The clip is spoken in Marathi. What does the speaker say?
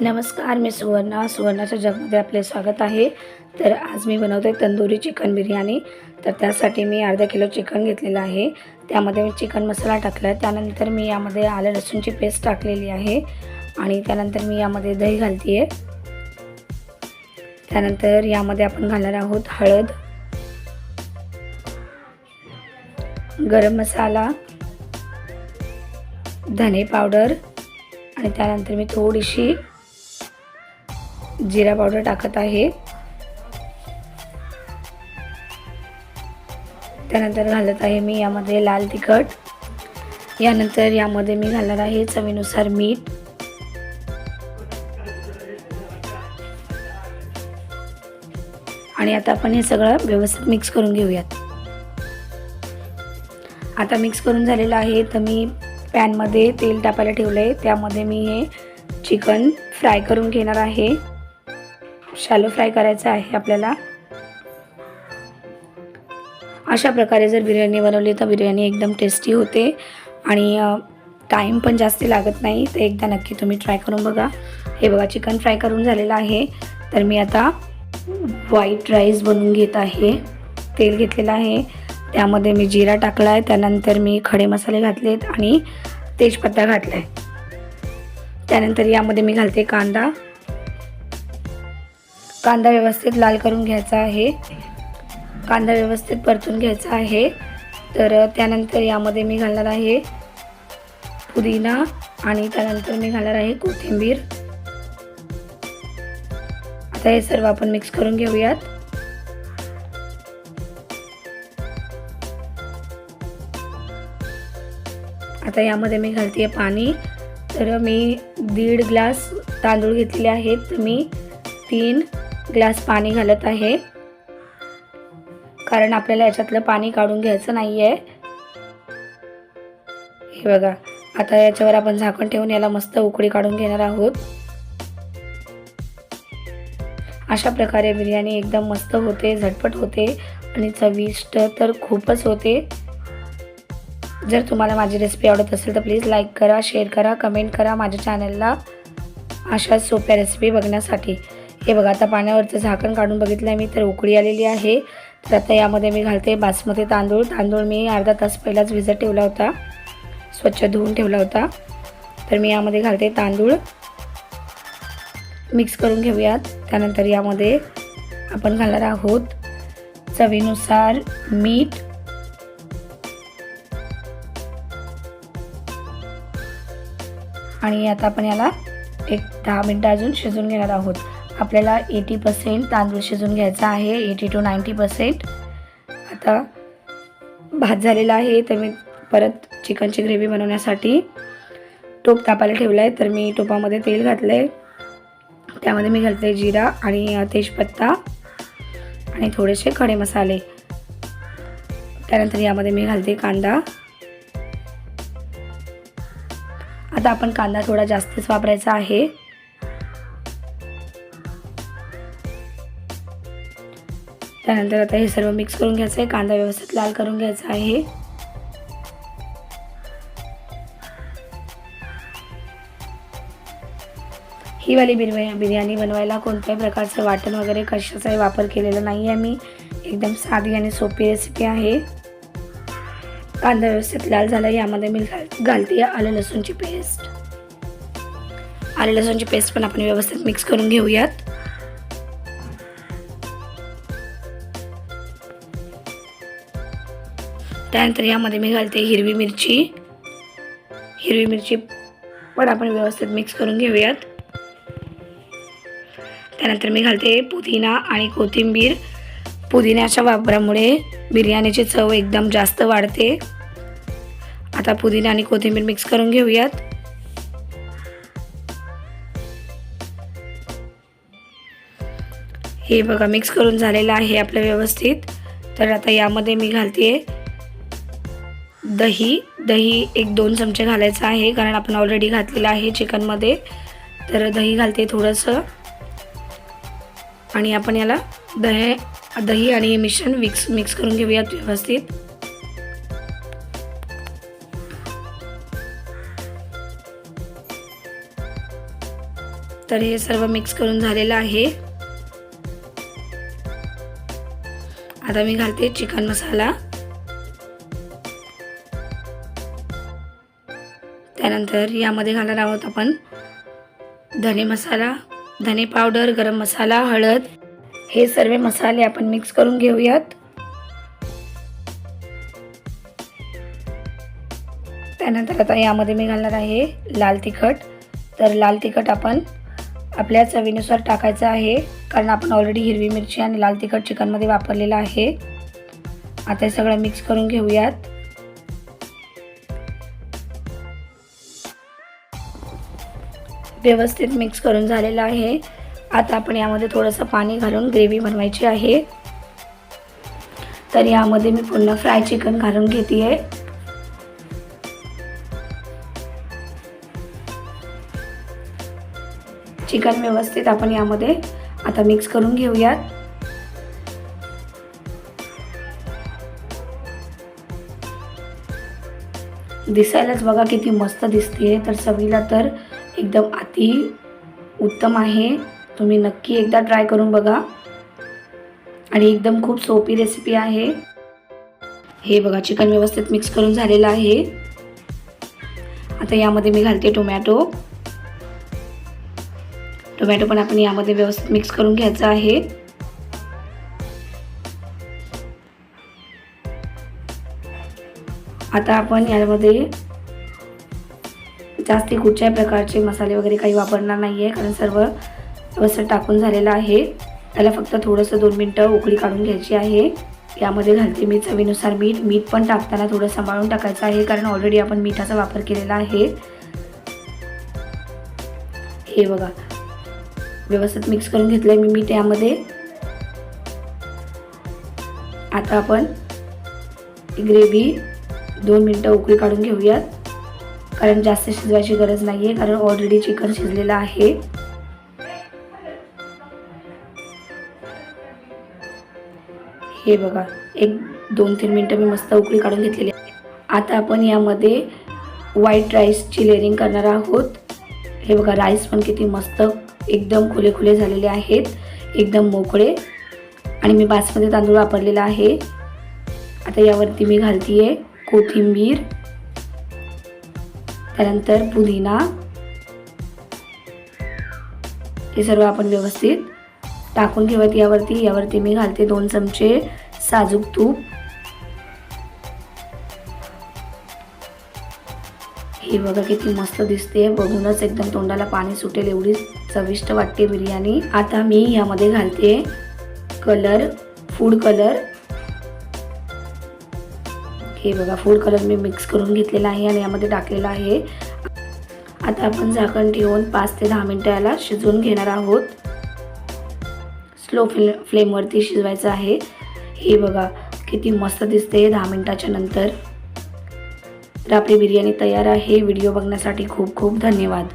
नमस्कार मी सुवर्णा. सुवर्णाच्या जगमध्ये आपले स्वागत आहे. तर आज मी बनवते तंदुरी चिकन बिर्याणी. तर त्यासाठी मी अर्धा किलो चिकन घेतलेलं आहे. त्यामध्ये मी चिकन मसाला टाकला आहे त्यानंतर मी यामध्ये आलं लसूणची पेस्ट टाकलेली आहे. आणि त्यानंतर मी यामध्ये दही घालते आहे त्यानंतर यामध्ये आपण घालणार आहोत हळद गरम मसाला धने पावडर आणि त्यानंतर मी थोडीशी जिरा पावडर टाकत आहे. त्यानंतर घालत आहे मी यामध्ये लाल तिखट. यानंतर यामध्ये मी घालणार आहे चवीनुसार मीठ. आणि आता आपण हे सगळं व्यवस्थित मिक्स करून घेऊयात. आता मिक्स करून झालेलं आहे तर मी पॅनमध्ये तेल टाकायला ठेवलं आहे त्यामध्ये मी हे चिकन फ्राय करून घेणार आहे. शॅलो फ्राय करायचं आहे आपल्याला. अशा प्रकारे जर बिर्याणी बनवली तर बिर्याणी एकदम टेस्टी होते. आणि टाईम पण जास्त लागत नाही. तर एकदा नक्की तुम्ही ट्राय करून बघा. हे बघा चिकन फ्राय करून झालेलं आहे. तर मी आता व्हाईट राईस बनवून घेत आहे. तेल घेतलेलं आहे. त्यामध्ये मी जिरा टाकला आहे. त्यानंतर मी खडे मसाले घातलेत आणि तेजपत्ता घातला आहे त्यानंतर यामध्ये मी घालते कांदा. कांदा व्यवस्थित लाल करून घ्यायचा आहे. कांदा व्यवस्थित परतून घ्यायचा आहे. तर त्यानंतर यामध्ये मी घालणार आहे पुदिना आणि त्यानंतर मी घालणार आहे कोथिंबीर. आता हे सर्व आपण मिक्स करून घेऊयात. आता यामध्ये मी घालते पाणी. तर मी दीड ग्लास तांदूळ घेतलेले आहेत. मी तीन ग्लास पाणी घालत आहे. कारण आपल्याला याच्यातलं पाणी काढून घ्यायचं नाही आहे हे बघा आता याच्यावर आपण झाकण ठेवून याला मस्त उकळी काढून घेणार आहोत. अशा प्रकारे बिर्याणी एकदम मस्त होते झटपट होते आणि चविष्ट तर खूपच होते. जर तुम्हाला माझी रेसिपी आवडत असेल तर प्लीज लाईक करा शेअर करा कमेंट करा माझ्या चॅनलला अशा सोप्या रेसिपी बघण्यासाठी. हे बघा आता पाण्यावरचं झाकण काढून बघितलं आहे मी तर उकळी आलेली आहे. तर आता यामध्ये मी घालते बासमती तांदूळ. तांदूळ मी अर्धा तास पहिलाच भिजत ठेवला होता. स्वच्छ धुवून ठेवला होता. तर मी यामध्ये घालते तांदूळ. मिक्स करून घेऊयात. त्यानंतर यामध्ये आपण घालणार आहोत चवीनुसार मीठ. आणि आता आपण याला एक दहा मिनटं अजून शिजून घेणार आहोत. आपल्याला एटी पर्सेंट तांदूळ शिजून घ्यायचा आहे एटी टू नाईंटी पर्सेंट आता भात झालेला आहे तर मी परत चिकनची ग्रेव्ही बनवण्यासाठी टोप तापायला ठेवला आहे तर मी टोपामध्ये तेल घातलं आहे त्यामध्ये मी घालते जिरा आणि तेजपत्ता आणि थोडेसे खडे मसाले. त्यानंतर यामध्ये मी घालते कांदा. आता आपण कांदा थोडा जास्तच वापरायचा आहे. त्यानंतर आता हे सर्व मिक्स करून घ्यायचं आहे. कांदा व्यवस्थित लाल करून घ्यायचा आहे. ही वाली बिर्या बिर्याणी बनवायला कोणत्याही प्रकारचं वाटण वगैरे कशाचाही वापर केलेला नाही आहे मी. एकदम साधी आणि सोपी रेसिपी आहे. कांदा व्यवस्थित लाल झाला यामध्ये मी घाल घालते आलं लसूणची पेस्ट आलं लसूणची पेस्ट पण आपण व्यवस्थित मिक्स करून घेऊयात. त्यानंतर यामध्ये मी घालते हिरवी मिरची. हिरवी मिरची पण आपण व्यवस्थित मिक्स करून घेऊयात. त्यानंतर मी घालते पुदिना आणि कोथिंबीर. पुदिन्याच्या वापरामुळे बिर्याणीची चव एकदम जास्त वाढते. आता पुदिना आणि कोथिंबीर मिक्स करून घेऊयात. हे बघा मिक्स करून झालेलं आहे आपलं व्यवस्थित. तर आता यामध्ये मी घालते दही दही एक दोन चमचे घालायचं आहे कारण आपण ऑलरेडी घातलेलं आहे चिकनमध्ये तर दही घालते थोडंसं. आणि आपण याला दही दही आणि हे मिश्रण मिक्स मिक्स करून घेऊयात व्यवस्थित. तर हे सर्व मिक्स करून झालेलं आहे. आता मी घालते चिकन मसाला. त्यानंतर यामध्ये घालणार आहोत आपण धने मसाला धने पावडर गरम मसाला हळद. हे सर्व मसाले आपण मिक्स करून घेऊयात. त्यानंतर आता यामध्ये मी घालणार आहे लाल तिखट. तर लाल तिखट आपण आपल्या चवीनुसार टाकायचं आहे कारण आपण ऑलरेडी हिरवी मिरची आणि लाल तिखट चिकनमध्ये वापरलेलं आहे. आता हे सगळं मिक्स करून घेऊयात. व्यवस्थित मिक्स करून झालेलं आहे. आता आपण यामध्ये थोडंसं पाणी घालून ग्रेव्ही बनवायची आहे. तर यामध्ये मी पूर्ण फ्राय चिकन घालून घेते आहे चिकन व्यवस्थित आपण यामध्ये आता मिक्स करून घेऊयात. दिसायलाच बघा किती मस्त दिसते तर चवीला तर एकदम अति उत्तम आहे. तुम्ही नक्की एकदा ट्राय करून बघा. आणि एकदम खूप सोपी रेसिपी आहे. हे बघा चिकन व्यवस्थित मिक्स करून झालेलं आहे. आता यामध्ये मी घालते टोमॅटो टोमॅटो पण आपण यामध्ये व्यवस्थित मिक्स करून घ्यायचं आहे. आता आपण यामध्ये जास्ती कुठच्याही प्रकारचे मसाले वगैरे काही वापरणार नाही आहे कारण सर्व व्यवस्थित टाकून झालेलं आहे. त्याला फक्त थोडंसं दोन मिनटं उकळी काढून घ्यायची आहे. यामध्ये घालते मी चवीनुसार मीठ. मीठ पण टाकताना थोडं सांभाळून टाकायचं आहे कारण ऑलरेडी आपण मिठाचा वापर केलेला आहे. हे बघा. व्यवस्थित मिक्स करून घेतलं आहे मी मीठ यामध्ये. आता आपण ग्रेव्ही दोन मिनटं उकळी काढून घेऊयात. कारण जास्त शिजवायची गरज नाही आहे कारण ऑलरेडी चिकन शिजलेलं आहे. हे बघा एक दोन तीन मिनटं मी मस्त उकळी काढून घेतलेली आहे. आता आपण यामध्ये व्हाईट राईसची लेअरिंग करणार आहोत. हे बघा राईस पण किती मस्त एकदम खुले खुले झालेले आहेत एकदम मोकळे. आणि मी बासमती तांदूळ वापरलेला आहे. आता यावरती मी घालती आहे कोथिंबीर. त्यानंतर पुदिना. हे सर्व आपण व्यवस्थित टाकून घेऊयात. यावरती यावरती मी घालते दोन चमचे साजूक तूप. हे बघा किती मस्त दिसते. बघूनच एकदम तोंडाला पाणी सुटेल. एवढी चविष्ट वाटते बिर्याणी. आता मी यामध्ये घालते कलर फूड कलर हे बघा फूड कलर मी मिक्स करून घेतलेला आहे आणि यामध्ये टाकलेला आहे. आता आपण झाकण ठेवून पाच ते दहा मिनटं याला शिजवून घेणार आहोत. स्लो फ्ले फ्लेमवरती शिजवायचं आहे. हे बघा किती मस्त दिसते दहा मिनटाच्या नंतर. तर आपली बिर्याणी तयार आहे. व्हिडिओ बघण्यासाठी खूप खूप धन्यवाद.